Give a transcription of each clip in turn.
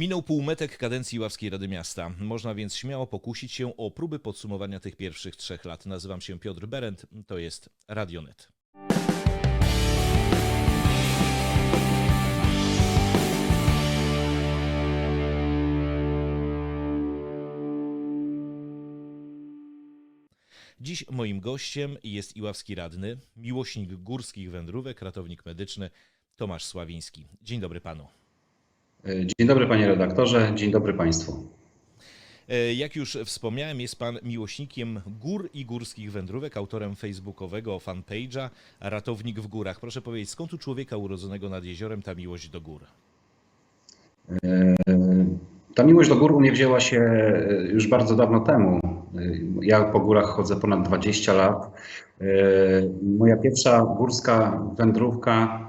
Minął półmetek kadencji Ławskiej Rady Miasta. Można więc śmiało pokusić się o próby podsumowania tych pierwszych trzech lat. Nazywam się Piotr Berend, to jest Radionet. Dziś moim gościem jest iławski radny, miłośnik górskich wędrówek, ratownik medyczny Tomasz Sławiński. Dzień dobry panu. Dzień dobry panie redaktorze, dzień dobry państwu. E, Jak już wspomniałem, jest pan miłośnikiem gór i górskich wędrówek, autorem facebookowego fanpage'a Ratownik w Górach. Proszę powiedzieć, skąd u człowieka urodzonego nad jeziorem ta miłość do gór? Ta miłość do gór u mnie wzięła się już bardzo dawno temu. Ja po górach chodzę ponad 20 lat. Moja pierwsza górska wędrówka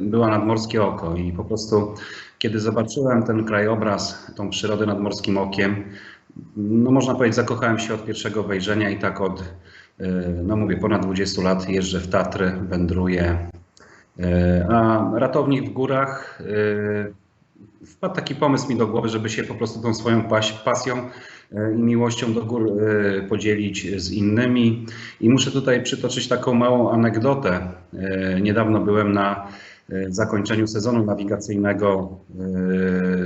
była nad Morskie Oko i po prostu kiedy zobaczyłem ten krajobraz, tą przyrodę nad Morskim Okiem, no można powiedzieć zakochałem się od pierwszego wejrzenia i tak od, no mówię, ponad 20 lat jeżdżę w Tatry, wędruję. A ratownik w górach wpadł taki pomysł mi do głowy, żeby się po prostu tą swoją pas- pasją e, i miłością do gór e, podzielić z innymi. I muszę tutaj przytoczyć taką małą anegdotę. E, Niedawno byłem na e, zakończeniu sezonu nawigacyjnego e,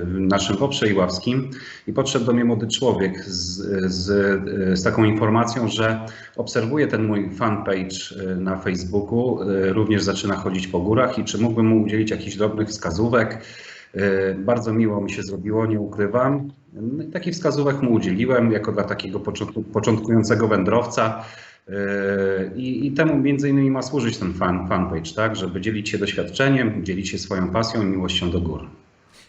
naszym Poprze Iławskim i podszedł do mnie młody człowiek z, z, z taką informacją, że obserwuje ten mój fanpage e, na Facebooku, e, również zaczyna chodzić po górach i czy mógłbym mu udzielić jakichś drobnych wskazówek, E, Bardzo miło mi się zrobiło, nie ukrywam. No Takich wskazówek mu udzieliłem jako dla takiego początku- początkującego wędrowca. E, I, I temu między innymi ma służyć ten fan, fanpage, tak? Żeby dzielić się doświadczeniem, dzielić się swoją pasją i miłością do gór.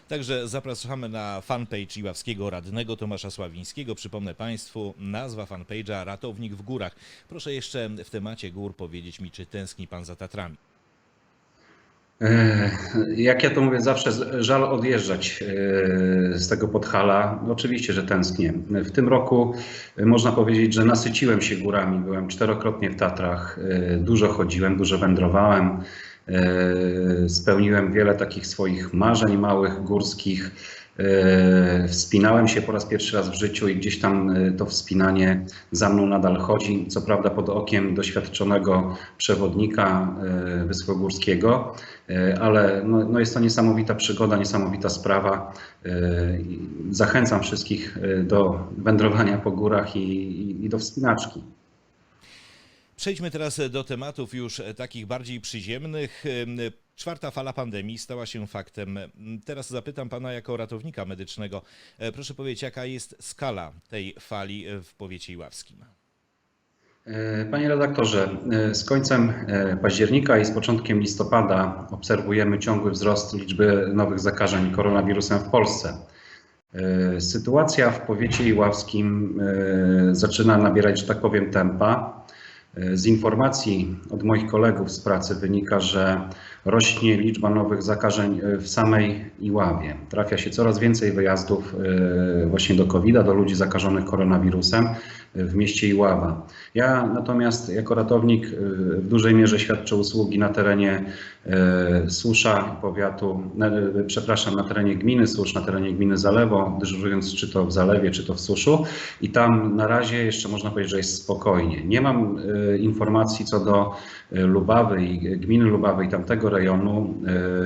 Także zapraszamy na fanpage Iławskiego Radnego Tomasza Sławińskiego. Przypomnę Państwu, nazwa fanpage'a Ratownik w Górach. Proszę jeszcze w temacie gór powiedzieć mi, czy tęskni Pan za Tatrami? Jak ja to mówię zawsze, żal odjeżdżać e, z tego Podhala. Oczywiście, że tęsknię. W tym roku e, można powiedzieć, że nasyciłem się górami. Byłem czterokrotnie w Tatrach, e, dużo chodziłem, dużo wędrowałem. Spełniłem wiele takich swoich marzeń małych, górskich. Wspinałem się po raz pierwszy raz w życiu i gdzieś tam to wspinanie za mną nadal chodzi. Co prawda pod okiem doświadczonego przewodnika Wysłogórskiego, ale no, no jest to niesamowita przygoda, niesamowita sprawa. E, Zachęcam wszystkich e, do wędrowania po górach i, i, do wspinaczki. Przejdźmy teraz do tematów już takich bardziej przyziemnych. Czwarta fala pandemii stała się faktem. Teraz zapytam pana jako ratownika medycznego. E, Proszę powiedzieć, jaka jest skala tej fali w powiecie iławskim? E, Panie redaktorze, e, z końcem e, października i z początkiem listopada obserwujemy ciągły wzrost liczby nowych zakażeń koronawirusem w Polsce. Sytuacja w powiecie iławskim zaczyna nabierać, że tak powiem, tempa. Z informacji od moich kolegów z pracy wynika, że rośnie liczba nowych zakażeń e, w samej Iławie. Trafia się coraz więcej wyjazdów e, właśnie do covid do ludzi zakażonych koronawirusem e, w mieście Iława. Ja natomiast jako ratownik w dużej mierze świadczę usługi na terenie Susza, powiatu, e, przepraszam, na terenie gminy Susz, na terenie gminy Zalewo, dyżurując czy to w Zalewie, czy to w Suszu. I tam na razie jeszcze można powiedzieć, że jest spokojnie. Nie mam e, informacji co do e, Lubawy i gminy Lubawy i tamtego rejonu.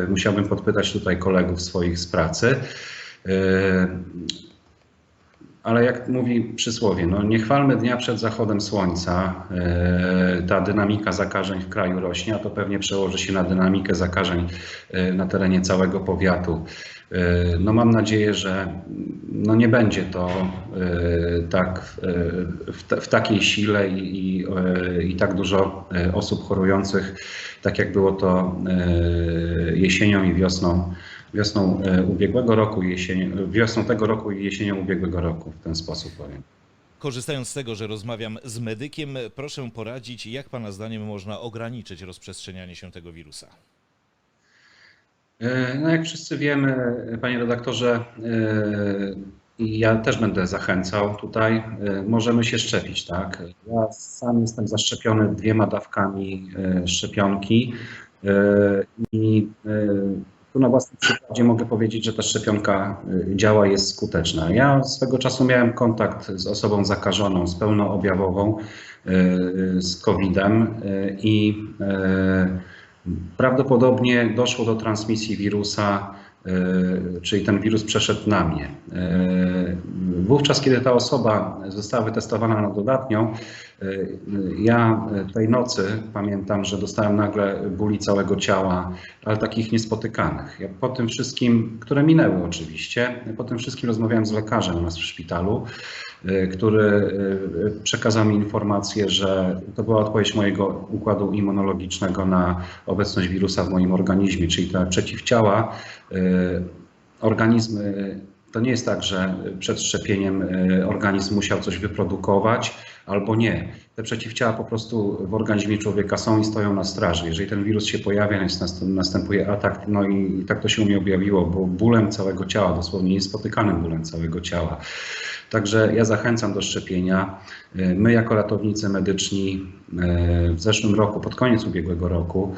E, Musiałbym podpytać tutaj kolegów swoich z pracy. Ale jak mówi przysłowie, no nie chwalmy dnia przed zachodem słońca. E, Ta dynamika zakażeń w kraju rośnie, a to pewnie przełoży się na dynamikę zakażeń e, na terenie całego powiatu. E, No mam nadzieję, że no nie będzie to tak w, w, ta- w takiej sile i, i, i tak dużo osób chorujących, tak jak było to jesienią i wiosną, wiosną e, ubiegłego roku, i jesienią, wiosną tego roku i jesienią ubiegłego roku, w ten sposób powiem. Korzystając z tego, że rozmawiam z medykiem, proszę poradzić, jak pana zdaniem można ograniczyć rozprzestrzenianie się tego wirusa? E, No jak wszyscy wiemy, panie redaktorze, e, i ja też będę zachęcał tutaj, możemy się szczepić, tak? Ja sam jestem zaszczepiony dwiema dawkami szczepionki i tu na własnym przykładzie mogę powiedzieć, że ta szczepionka y, działa, jest skuteczna. Ja swego czasu miałem kontakt z osobą zakażoną, z pełnoobjawową y, z COVID-em y, i prawdopodobnie doszło do transmisji wirusa, czyli ten wirus przeszedł na mnie. Wówczas, kiedy ta osoba została wytestowana na dodatnią, ja tej nocy pamiętam, że dostałem nagle bóli całego ciała, ale takich niespotykanych. Ja po tym wszystkim, które minęły oczywiście, po tym wszystkim rozmawiałem z lekarzem u nas w szpitalu, y, który przekazał mi informację, że to była odpowiedź mojego układu immunologicznego na obecność wirusa w moim organizmie, czyli te przeciwciała, organizmy to nie jest tak, że przed szczepieniem organizm musiał coś wyprodukować albo nie. Te przeciwciała po prostu w organizmie człowieka są i stoją na straży. Jeżeli ten wirus się pojawia, następuje atak, no i tak to się u mnie objawiło, bo bólem całego ciała, dosłownie niespotykanym bólem całego ciała. Także ja zachęcam do szczepienia. Y, My jako ratownicy medyczni y, w zeszłym roku, pod koniec ubiegłego roku,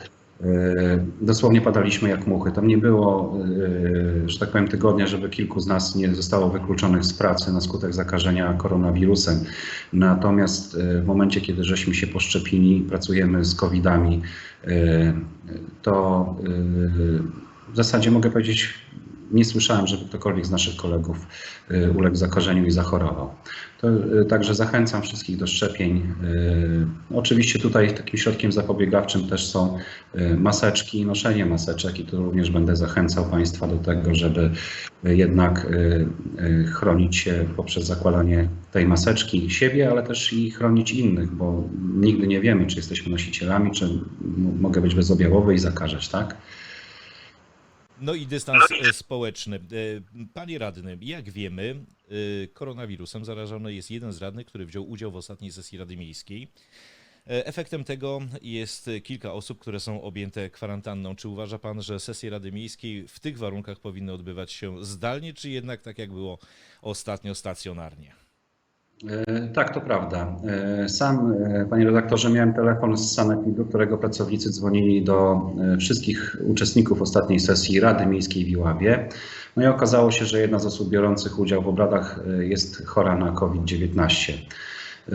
dosłownie padaliśmy jak muchy. Tam nie było, y, że tak powiem, tygodnia, żeby kilku z nas nie zostało wykluczonych z pracy na skutek zakażenia koronawirusem. Natomiast y, w momencie, kiedy żeśmy się poszczepili, pracujemy z covidami, to w zasadzie mogę powiedzieć, nie słyszałem, żeby ktokolwiek z naszych kolegów uległ zakażeniu i zachorował. Y, także zachęcam wszystkich do szczepień. Y, Oczywiście tutaj takim środkiem zapobiegawczym też są y, maseczki i noszenie maseczek i tu również będę zachęcał Państwa do tego, żeby jednak chronić się poprzez zakładanie tej maseczki siebie, ale też i chronić innych, bo nigdy nie wiemy, czy jesteśmy nosicielami, czy mogę być bezobjawowy i zakażać, tak? No i dystans e, społeczny. E, Panie radny, jak wiemy, e, koronawirusem zarażony jest jeden z radnych, który wziął udział w ostatniej sesji Rady Miejskiej. Efektem tego jest kilka osób, które są objęte kwarantanną. Czy uważa pan, że sesje Rady Miejskiej w tych warunkach powinny odbywać się zdalnie, czy jednak tak jak było ostatnio stacjonarnie? E, Tak, to prawda. E, Sam, e, panie redaktorze, miałem telefon z sanepidu, którego pracownicy dzwonili do wszystkich uczestników ostatniej sesji Rady Miejskiej w Iławie. No i okazało się, że jedna z osób biorących udział w obradach jest chora na COVID-19. E,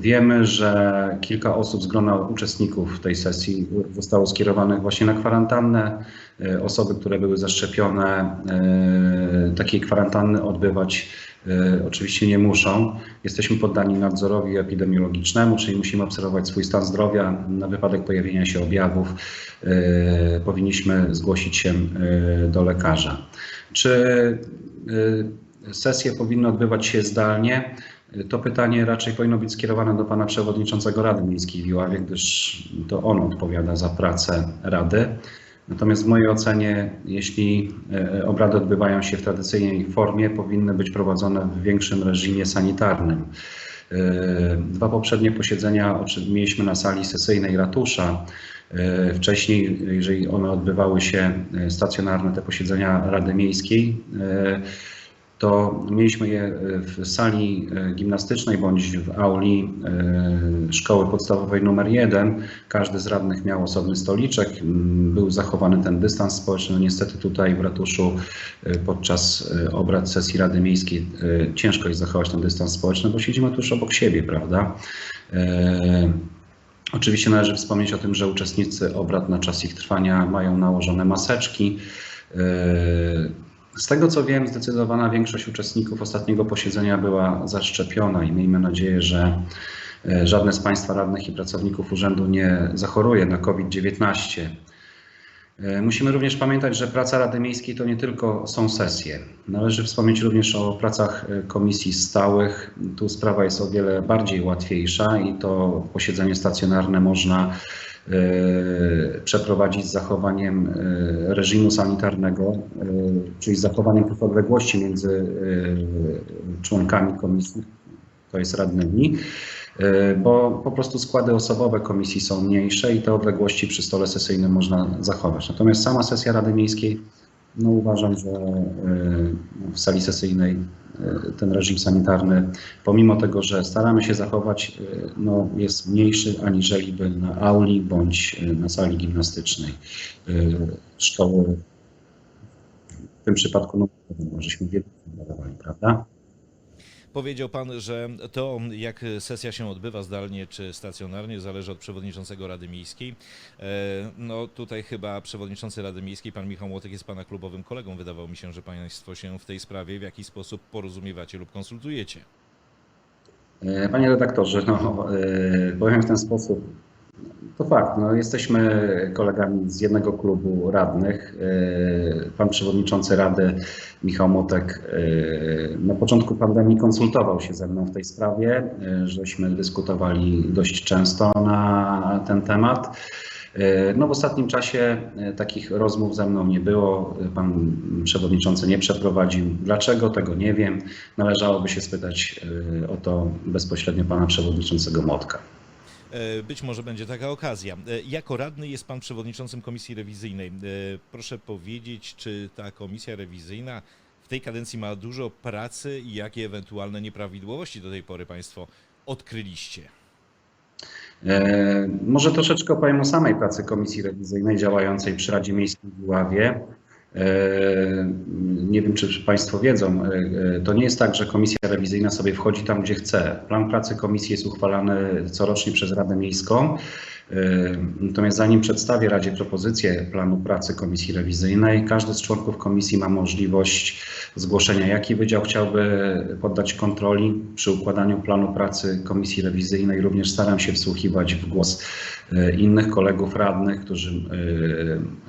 Wiemy, że kilka osób z grona uczestników tej sesji zostało skierowanych właśnie na kwarantannę. Osoby, które były zaszczepione, takiej kwarantanny odbywać oczywiście nie muszą. Jesteśmy poddani nadzorowi epidemiologicznemu, czyli musimy obserwować swój stan zdrowia. Na wypadek pojawienia się objawów e, powinniśmy zgłosić się e, do lekarza. Czy e, sesje powinny odbywać się zdalnie? To pytanie raczej powinno być skierowane do pana przewodniczącego Rady Miejskiej w Iławie, gdyż to on odpowiada za pracę Rady. Natomiast w mojej ocenie, jeśli e, obrady odbywają się w tradycyjnej formie, powinny być prowadzone w większym reżimie sanitarnym. E, Dwa poprzednie posiedzenia mieliśmy na sali sesyjnej ratusza. E, Wcześniej, jeżeli one odbywały się e, stacjonarne, te posiedzenia Rady Miejskiej, e, to mieliśmy je e, w sali e, gimnastycznej bądź w auli e, szkoły podstawowej numer 1. Każdy z radnych miał osobny stoliczek, m, był zachowany ten dystans społeczny. No Niestety tutaj w ratuszu podczas obrad sesji Rady Miejskiej ciężko jest zachować ten dystans społeczny, bo siedzimy tuż obok siebie, prawda? Oczywiście należy wspomnieć o tym, że uczestnicy obrad na czas ich trwania mają nałożone maseczki. Z tego co wiem, zdecydowana większość uczestników ostatniego posiedzenia była zaszczepiona i miejmy nadzieję, że e, żadne z Państwa radnych i pracowników urzędu nie zachoruje na COVID-19. E, Musimy również pamiętać, że praca Rady Miejskiej to nie tylko są sesje. Należy wspomnieć również o pracach e, komisji stałych. Tu sprawa jest o wiele bardziej łatwiejsza i to posiedzenie stacjonarne można przeprowadzić z zachowaniem e, reżimu sanitarnego, e, czyli z zachowaniem tych odległości między e, członkami komisji, to jest radnymi, e, bo po prostu składy osobowe komisji są mniejsze i te odległości przy stole sesyjnym można zachować. Natomiast sama sesja Rady Miejskiej, no uważam, że e, w sali sesyjnej e, ten reżim sanitarny, pomimo tego, że staramy się zachować, e, no, jest mniejszy aniżeli by na auli bądź na sali gimnastycznej szkoły w tym przypadku no, żeśmy wiele prawda? Powiedział pan, że to, jak sesja się odbywa zdalnie czy stacjonarnie, zależy od przewodniczącego Rady Miejskiej. E, No tutaj chyba przewodniczący Rady Miejskiej, pan Michał Młotek, jest pana klubowym kolegą. Wydawało mi się, że państwo się w tej sprawie w jakiś sposób porozumiewacie lub konsultujecie. E, Panie redaktorze, no, e, powiem w ten sposób. To fakt, no, jesteśmy kolegami z jednego klubu radnych. E, Pan przewodniczący Rady Michał Motek e, na początku pandemii konsultował się ze mną w tej sprawie, e, żeśmy dyskutowali dość często na ten temat. No w ostatnim czasie takich rozmów ze mną nie było. Pan przewodniczący nie przeprowadził. Dlaczego? Tego nie wiem. Należałoby się spytać o to bezpośrednio pana przewodniczącego Motka. E, Być może będzie taka okazja. E, Jako radny jest pan przewodniczącym komisji rewizyjnej. E, Proszę powiedzieć, czy ta komisja rewizyjna w tej kadencji ma dużo pracy i jakie ewentualne nieprawidłowości do tej pory państwo odkryliście? Może troszeczkę opowiem o samej pracy komisji rewizyjnej działającej przy Radzie Miejskiej w Iławie. E, Nie wiem, czy Państwo wiedzą, e, to nie jest tak, że komisja rewizyjna sobie wchodzi tam, gdzie chce. Plan pracy komisji jest uchwalany corocznie przez Radę Miejską. E, Natomiast zanim przedstawię Radzie propozycję planu pracy komisji rewizyjnej, każdy z członków komisji ma możliwość zgłoszenia, jaki wydział chciałby poddać kontroli przy układaniu planu pracy komisji rewizyjnej. Również staram się wsłuchiwać w głos e, innych kolegów radnych, którzy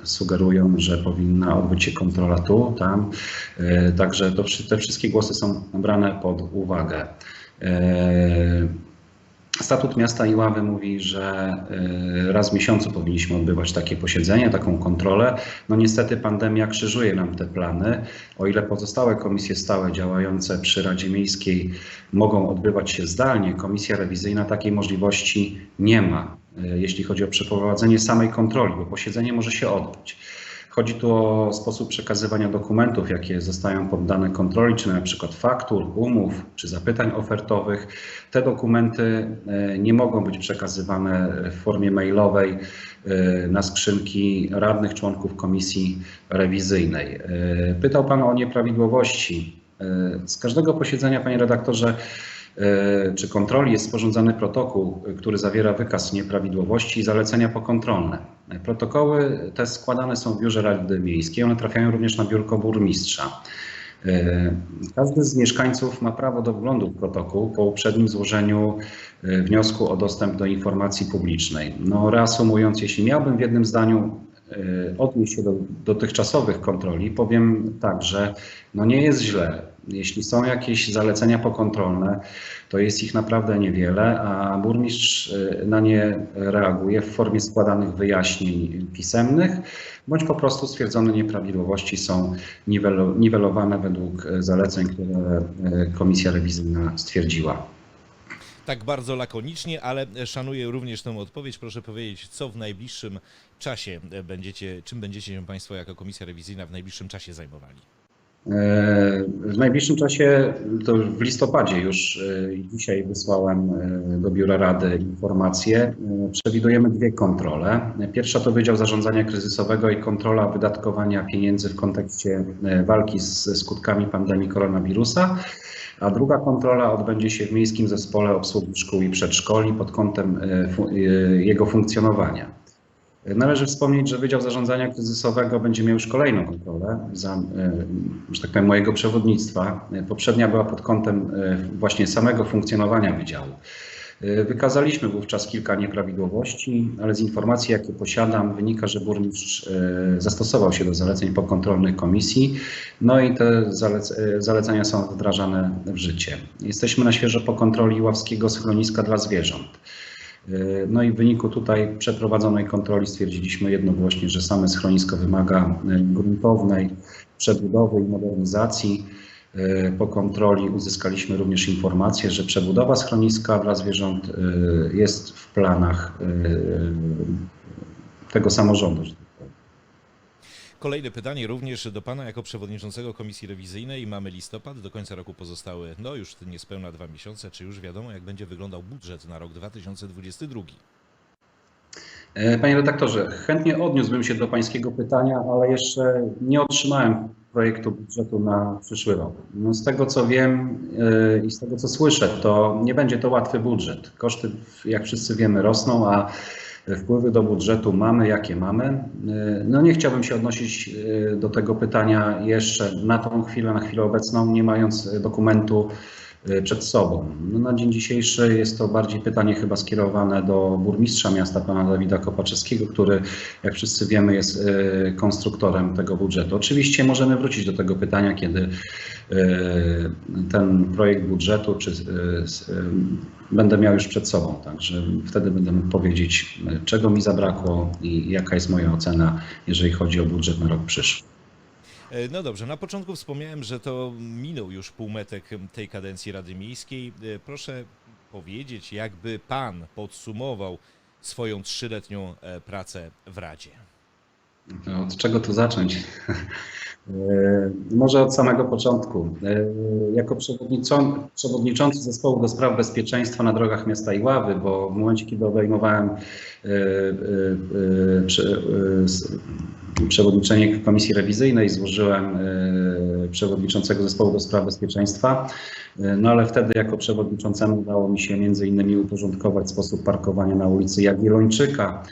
e, sugerują, że powinna odbyć się kontrola tu, tam. Także to, te wszystkie głosy są brane pod uwagę. Statut miasta Iławy mówi, że y, raz w miesiącu powinniśmy odbywać takie posiedzenie, taką kontrolę. No niestety pandemia krzyżuje nam te plany. O ile pozostałe komisje stałe działające przy Radzie Miejskiej mogą odbywać się zdalnie, komisja rewizyjna takiej możliwości nie ma, y, jeśli chodzi o przeprowadzenie samej kontroli, bo posiedzenie może się odbyć. Chodzi tu o sposób przekazywania dokumentów, jakie zostają poddane kontroli, czy na przykład faktur, umów, czy zapytań ofertowych. Te dokumenty e, nie mogą być przekazywane w formie mailowej e, na skrzynki radnych członków komisji rewizyjnej. E, Pytał Pan o nieprawidłowości. Z każdego posiedzenia, Panie redaktorze, czy kontroli jest sporządzany protokół, który zawiera wykaz nieprawidłowości i zalecenia pokontrolne. Protokoły te składane są w biurze Rady Miejskiej, one trafiają również na biurko burmistrza. E, Każdy z mieszkańców ma prawo do wglądu w protokół po uprzednim złożeniu e, wniosku o dostęp do informacji publicznej. No, reasumując, jeśli miałbym w jednym zdaniu e, odnieść się do dotychczasowych kontroli, powiem tak, że no nie jest źle. Jeśli są jakieś zalecenia pokontrolne, to jest ich naprawdę niewiele, a burmistrz e, na nie reaguje w formie składanych wyjaśnień pisemnych, bądź po prostu stwierdzone nieprawidłowości są niwelo- niwelowane według e, zaleceń, które e, komisja rewizyjna stwierdziła. Tak bardzo lakonicznie, ale szanuję również tę odpowiedź. Proszę powiedzieć, co w najbliższym czasie będziecie, czym będziecie się Państwo jako komisja rewizyjna w najbliższym czasie zajmowali? E, W najbliższym czasie, to w listopadzie już e, dzisiaj wysłałem e, do Biura Rady informację. Przewidujemy dwie kontrole. Pierwsza to Wydział Zarządzania Kryzysowego i kontrola wydatkowania pieniędzy w kontekście walki z skutkami pandemii koronawirusa. A druga kontrola odbędzie się w Miejskim Zespole Obsługi Szkół i Przedszkoli pod kątem jego funkcjonowania. Należy wspomnieć, że Wydział Zarządzania Kryzysowego będzie miał już kolejną kontrolę za, e, że tak powiem, mojego przewodnictwa. Poprzednia była pod kątem e, właśnie samego funkcjonowania wydziału. E, Wykazaliśmy wówczas kilka nieprawidłowości, ale z informacji, jakie posiadam, wynika, że burmistrz zastosował się do zaleceń pokontrolnych komisji, no i te zalec zalecenia są wdrażane w życie. Jesteśmy na świeżo po kontroli ławskiego schroniska dla zwierząt. No i w wyniku tutaj przeprowadzonej kontroli stwierdziliśmy jednogłośnie, że same schronisko wymaga e, gruntownej przebudowy i modernizacji. E, Po kontroli uzyskaliśmy również informację, że przebudowa schroniska dla zwierząt e, jest w planach e, tego samorządu. Kolejne pytanie również do Pana jako przewodniczącego komisji rewizyjnej. Mamy listopad, do końca roku pozostały no już niespełna dwa miesiące. Czy już wiadomo, jak będzie wyglądał budżet na rok 2022? E, Panie redaktorze, chętnie odniósłbym się do Pańskiego pytania, ale jeszcze nie otrzymałem projektu budżetu na przyszły rok. No z tego co wiem yy, i z tego co słyszę, to nie będzie to łatwy budżet. Koszty, jak wszyscy wiemy, rosną, a wpływy do budżetu mamy, jakie mamy. Yy, No nie chciałbym się odnosić yy, do tego pytania jeszcze na tą chwilę, na chwilę obecną, nie mając yy, dokumentu przed sobą. No na dzień dzisiejszy jest to bardziej pytanie chyba skierowane do burmistrza miasta, pana Dawida Kopaczewskiego, który, jak wszyscy wiemy, jest yy, konstruktorem tego budżetu. Oczywiście możemy wrócić do tego pytania, kiedy yy, ten projekt budżetu czy, będę miał już przed sobą, także wtedy będę mógł powiedzieć, czego mi zabrakło i jaka jest moja ocena, jeżeli chodzi o budżet na rok przyszły. E, No dobrze, na początku wspomniałem, że to minął już półmetek tej kadencji Rady Miejskiej. E, Proszę powiedzieć, jakby pan podsumował swoją trzyletnią e, pracę w Radzie. To Od czego tu zacząć? E, Może od samego początku. E, Jako przewodniczący, zespołu do spraw bezpieczeństwa na drogach miasta Iławy, bo w momencie, kiedy obejmowałem e, przewodniczenie Komisji Rewizyjnej, złożyłem przewodniczącego zespołu do spraw bezpieczeństwa. No ale wtedy jako przewodniczącemu udało mi się między innymi uporządkować sposób parkowania na ulicy Jagiellończyka.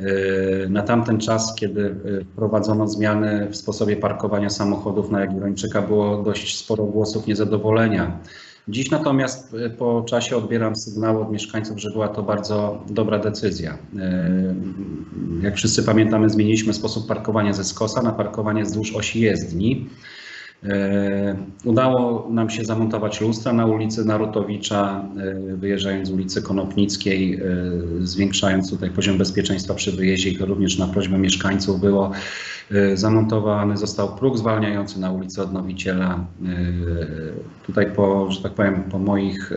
E, Na tamten czas, kiedy e, wprowadzono zmiany w sposobie parkowania samochodów na Jagiellończyka, było dość sporo głosów niezadowolenia. Dziś natomiast e, po czasie odbieram sygnały od mieszkańców, że była to bardzo dobra decyzja. Jak wszyscy pamiętamy, zmieniliśmy sposób parkowania ze skosa na parkowanie wzdłuż osi jezdni. E, Udało nam się zamontować lustra na ulicy Narutowicza, e, wyjeżdżając z ulicy Konopnickiej, e, zwiększając tutaj poziom bezpieczeństwa przy wyjeździe i to również na prośbę mieszkańców było zamontowany został próg zwalniający na ulicy Odnowiciela. Tutaj po, że tak powiem, po moich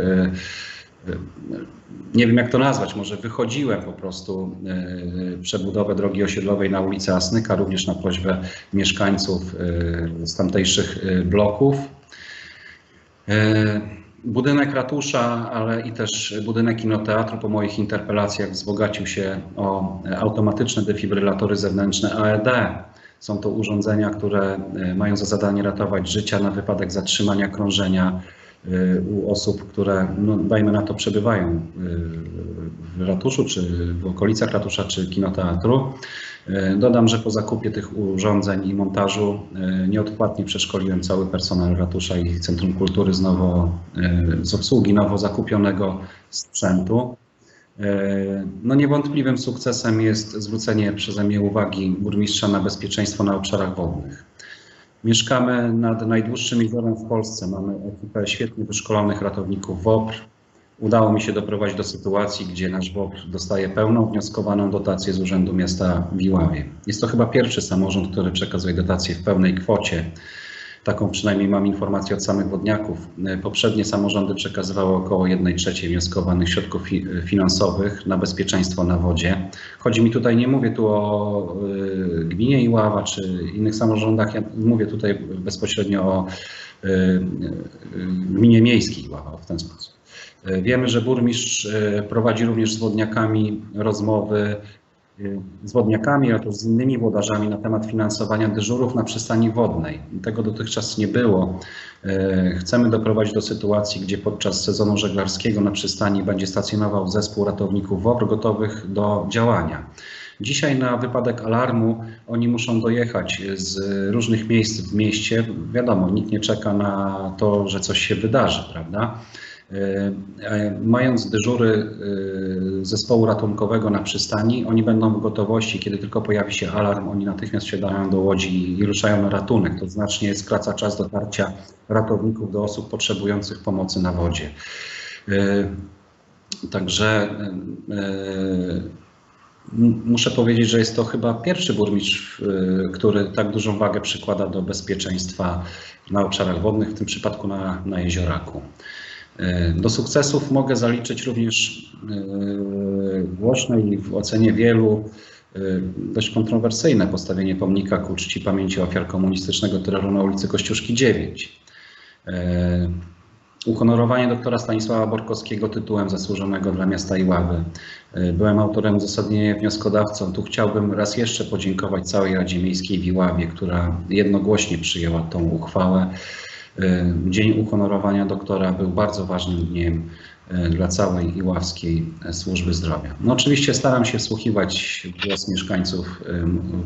nie wiem jak to nazwać, może wychodziłem po prostu e, przebudowę drogi osiedlowej na ulicy Asnyka, również na prośbę mieszkańców e, z tamtejszych e, bloków. Budynek ratusza, ale i też budynek kinoteatru po moich interpelacjach wzbogacił się o automatyczne defibrylatory zewnętrzne AED. Są to urządzenia, które mają za zadanie ratować życia na wypadek zatrzymania krążenia u osób, które, no, dajmy na to, przebywają y, w ratuszu, czy w okolicach ratusza, czy kinoteatru. Y, Dodam, że po zakupie tych urządzeń i montażu y, nieodpłatnie przeszkoliłem cały personel ratusza i Centrum Kultury z, nowo, y, z obsługi nowo zakupionego sprzętu. No niewątpliwym sukcesem jest zwrócenie przeze mnie uwagi burmistrza na bezpieczeństwo na obszarach wodnych. Mieszkamy nad najdłuższym jeziorem w Polsce. Mamy ekipę świetnie wyszkolonych ratowników WOPR. Udało mi się doprowadzić do sytuacji, gdzie nasz WOPR dostaje pełną wnioskowaną dotację z Urzędu Miasta w Iławie. Jest to chyba pierwszy samorząd, który przekazuje dotację w pełnej kwocie. Taką przynajmniej mam informację od samych wodniaków. E, Poprzednie samorządy przekazywały około 1 trzeciej wnioskowanych środków fi- finansowych na bezpieczeństwo na wodzie. Chodzi mi tutaj, nie mówię tu o y, gminie Iława czy innych samorządach, ja mówię tutaj bezpośrednio o gminie miejskiej Iława w ten sposób. Wiemy, że burmistrz prowadzi również z wodniakami rozmowy z wodniakami, ale też z innymi włodarzami na temat finansowania dyżurów na przystani wodnej. Tego dotychczas nie było. E, Chcemy doprowadzić do sytuacji, gdzie podczas sezonu żeglarskiego na przystani będzie stacjonował zespół ratowników WOPR gotowych do działania. Dzisiaj na wypadek alarmu oni muszą dojechać z różnych miejsc w mieście. Wiadomo, nikt nie czeka na to, że coś się wydarzy, prawda? E, e, Mając dyżury e, zespołu ratunkowego na przystani, oni będą w gotowości, kiedy tylko pojawi się alarm, oni natychmiast wsiadają do łodzi i ruszają na ratunek. To znacznie skraca czas dotarcia ratowników do osób potrzebujących pomocy na wodzie. Także muszę powiedzieć, że jest to chyba pierwszy burmistrz, który tak dużą wagę przykłada do bezpieczeństwa na obszarach wodnych, w tym przypadku na, na jezioraku. E, Do sukcesów mogę zaliczyć również e, głośne i w ocenie wielu e, dość kontrowersyjne postawienie pomnika ku czci pamięci ofiar komunistycznego terroru na ulicy Kościuszki 9. E, Uhonorowanie doktora Stanisława Borkowskiego tytułem zasłużonego dla miasta Iławy. Byłem autorem uzasadnienia wnioskodawcą. Tu chciałbym raz jeszcze podziękować całej Radzie Miejskiej w Iławie, która jednogłośnie przyjęła tą uchwałę. Dzień uhonorowania doktora był bardzo ważnym dniem y, dla całej Iławskiej Służby Zdrowia. No oczywiście staram się wsłuchiwać głos mieszkańców,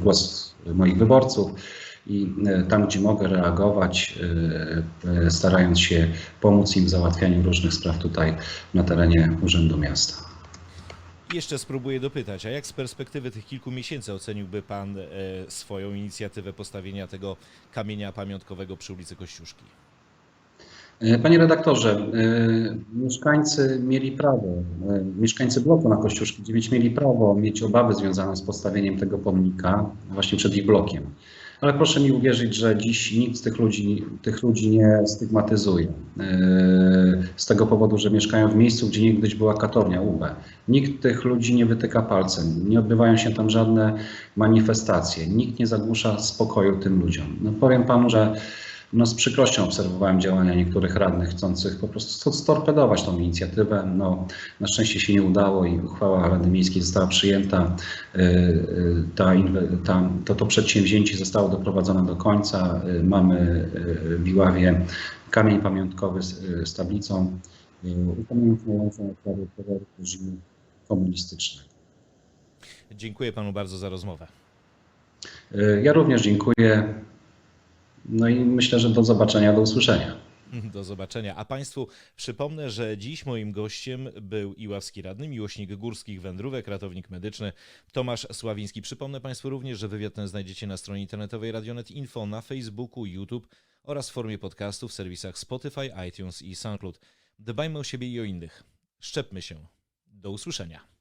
głos moich wyborców i y, tam, gdzie mogę reagować, starając się pomóc im w załatwianiu różnych spraw tutaj na terenie Urzędu Miasta. Jeszcze spróbuję dopytać, a jak z perspektywy tych kilku miesięcy oceniłby Pan e, swoją inicjatywę postawienia tego kamienia pamiątkowego przy ulicy Kościuszki? E, Panie redaktorze, e, mieszkańcy mieli prawo, e, mieszkańcy bloku na Kościuszki 9 mieli prawo mieć obawy związane z postawieniem tego pomnika właśnie przed ich blokiem. Ale proszę mi uwierzyć, że dziś nikt z tych ludzi, tych ludzi nie stygmatyzuje. e, Z tego powodu, że mieszkają w miejscu, gdzie niegdyś była katornia UB. Nikt tych ludzi nie wytyka palcem, nie odbywają się tam żadne manifestacje, nikt nie zagłusza spokoju tym ludziom. No powiem panu, że no z przykrością obserwowałem działania niektórych radnych chcących po prostu storpedować tą inicjatywę. No, na szczęście się nie udało i uchwała Rady Miejskiej została przyjęta. Y, y, Ta, ta, to, to przedsięwzięcie zostało doprowadzone do końca. Y, Mamy w Iławie kamień pamiątkowy z, z tablicą upamiętniającą ofiary terroru reżimu komunistycznego. Dziękuję Panu bardzo za rozmowę. Ja również dziękuję. No i myślę, że do zobaczenia, do usłyszenia. Do zobaczenia. A Państwu przypomnę, że dziś moim gościem był iławski radny, miłośnik górskich wędrówek, ratownik medyczny Tomasz Sławiński. Przypomnę Państwu również, że wywiad ten znajdziecie na stronie internetowej Radionet Info, na Facebooku, YouTube oraz w formie podcastu w serwisach Spotify, iTunes i SoundCloud. Dbajmy o siebie i o innych. Szczepmy się. Do usłyszenia.